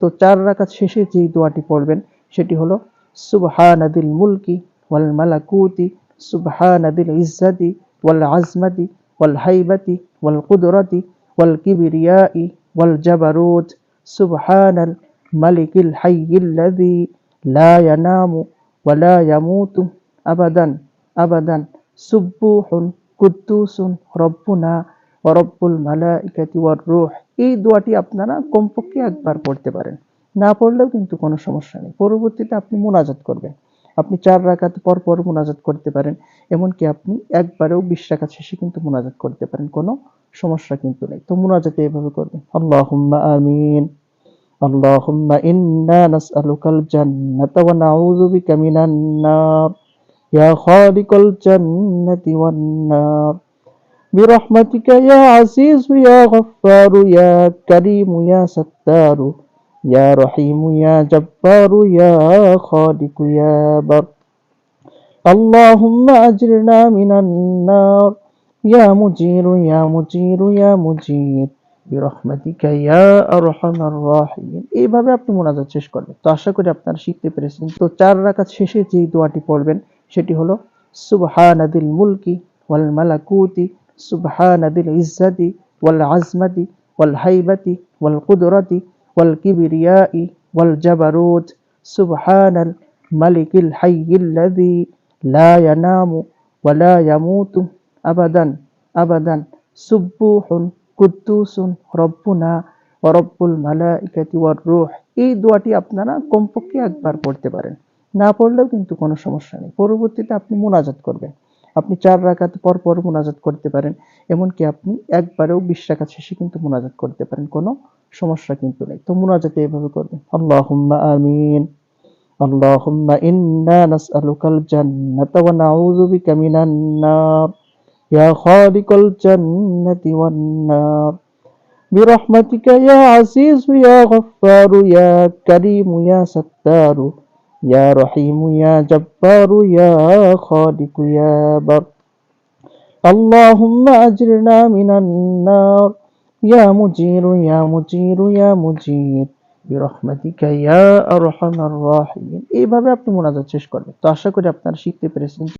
তো চার রাকাত শেষে যেই দোয়াটি পড়বেন, সেটি হলো, সুবহানাদিল মুলকি ওয়াল মালাকুতি, সুবহানাদিল ইজ্জাতি ওয়াল আজমাতি ওয়াল হাইবাতি ওয়াল কুদরতি ওয়াল কিবরিয়াই ওয়াল জাবারুত, সুবহানাল মালিকিল হাইয়িল্লাযী লা ইয়ানামু ওয়া লা ইয়ামুতু আবাদান আবাদান সুব্বুহুন কুদ্দুসুন, রব্বুনা ওয়া রব্বুল মালাইকাতি এই দোয়াটি আপনারা কমপক্ষে একবার পড়তে পারেন। না পড়লেও কিন্তু কোনো সমস্যা নেই। পরবর্তীতে আপনি মোনাজাত করবেন। আপনি চার রাখাত পর পর মোনাজাত করতে পারেন। এমনকি আপনি একবারেও বিশ রাখাত শেষে কিন্তু মোনাজাত করতে পারেন। কোনো সমস্যা কিন্তু নেই। তো মোনাজাতে এভাবে করবেন। আল্লাহুম্মা আমিন। আল্লাহুম্মা ইন্না নাসআলুকাল জান্নাতা ওয়া নাউযু বিকা মিনান নার। ইয়া জান্নাতি ওয়ান নার। برحمتك يا عزيز يا غفار يا كريم يا ستار يا رحيم يا جبار يا خالق يا بر اللهم أجرنا من النار يا مجير يا مجير يا مجير বিরহমাতিকা ইয়া আরহামার রাহিমিন এইভাবে আপনি মোনাজাত শেষ করবেন তো আশা করি আপনারা শিখতে পেরেছেন তো চার রাকাত শেষে যেই দোয়াটি পড়বেন সেটি হলো সুবহানাদিল মুলকি ওয়াল মালাকুতি ইজ্জাতি ওয়াল আজমাতি ওয়াল হাইবাতি ওয়াল কুদরতি ওয়াল কিবরিয়াই ওয়াল জাবারুত। সুবহানাল মালিকিল হাইয়িল্লাযী লা ইয়ানামু ওয়া লা ইয়ামুতু আবাদান। আবাদান। সুব্বুহুন কুদ্দুসুন রব্বুনা ওয়া রব্বুল মালাইকাতি ওয়ার রূহ। এই দোয়াটি আপনারা কমপক্ষে একবার পড়তে পারেন। না পড়লেও কিন্তু কোনো সমস্যা নেই। পরবর্তীতে আপনি মোনাজাত করবেন। আপনি চার রাকাত পর পর মোনাজাত করতে পারেন এমনকি আপনি একবারেও বিশ রাকাত শেষে কিন্তু মোনাজাত করতে পারেন কোনো সমস্যা কিন্তু নেই তো মোনাজাতে এভাবে করবেন আল্লাহুম্মা আমিন اللهم إنا نسألك الجنة ونعوذ بك من النار يا خالق الجنة والنار برحمتك يا عزيز يا غفار يا كريم يا ستار يا رحيم يا جبار يا خالق يا بر اللهم أجرنا من النار يا مجير يا مجير يا مجير বিরহমাতিকা ইয়া আরহামার রাহিমিন এইভাবে আপনি মোনাজাত শেষ করবেন তো আশা করি আপনারা শিখতে পেরেছেন